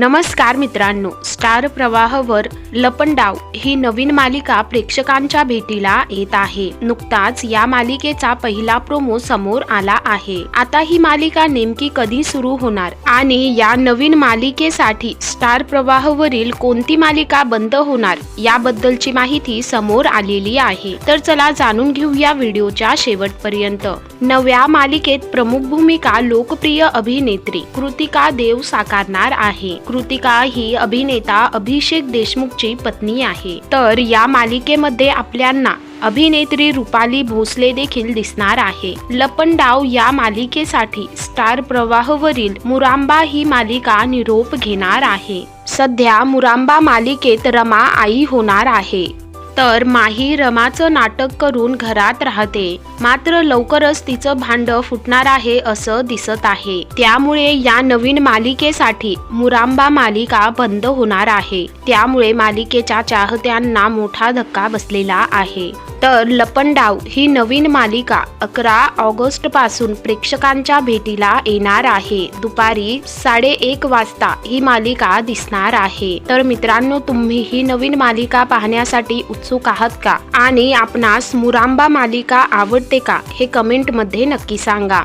नमस्कार मित्रांनो स्टार प्रवाहवर लपंडाव ही नवीन मालिका प्रेक्षकांच्या भेटीला येत आहे. नुकताच या मालिकेचा पहिला प्रोमो समोर आला आहे. आता ही मालिका नेमकी कधी सुरू होणार आणि या नवीन मालिकेसाठी स्टार प्रवाहवरील कोणती मालिका बंद होणार याबद्दलची माहिती समोर आलेली आहे. तर चला जाणून घेऊया व्हिडिओच्या शेवटपर्यंत. नव्या मालिकेत प्रमुख भूमिका लोकप्रिय अभिनेत्री कृतिका देव साकारणार आहे. कृतिका ही अभिनेता अभिषेक देशमुखची पत्नी आहे. तर या मालिकेमध्ये आपल्यांना अभिनेत्री रुपाली भोसले देखील दिसणार आहे. लपंडाव या मालिकेसाठी स्टार प्रवाहवरील मुरांबा ही मालिका निरोप घेणार आहे. सध्या मुरांबा मालिकेत रमा आई होणार आहे. तर माही रमाचं नाटक करून घरात राहते. मात्र लवकरच तिचं भांड फुटणार आहे असं दिसत आहे. त्यामुळे या नवीन मालिकेसाठी मुरांबा मालिका बंद होणार आहे. त्यामुळे मालिकेच्या चाहत्यांना मोठा धक्का बसलेला आहे. तर लपंडाव ही नवीन मालिका अकरा ऑगस्टपासून प्रेक्षकांच्या भेटीला येणार आहे. दुपारी साडे एक वाजता ही मालिका दिसणार आहे. तर मित्रांनो तुम्ही ही नवीन मालिका पाहण्यासाठी उत्सुक आहात का? आणि आपणास मुरांबा मालिका आवडते का? हे कमेंटमध्ये नक्की सांगा.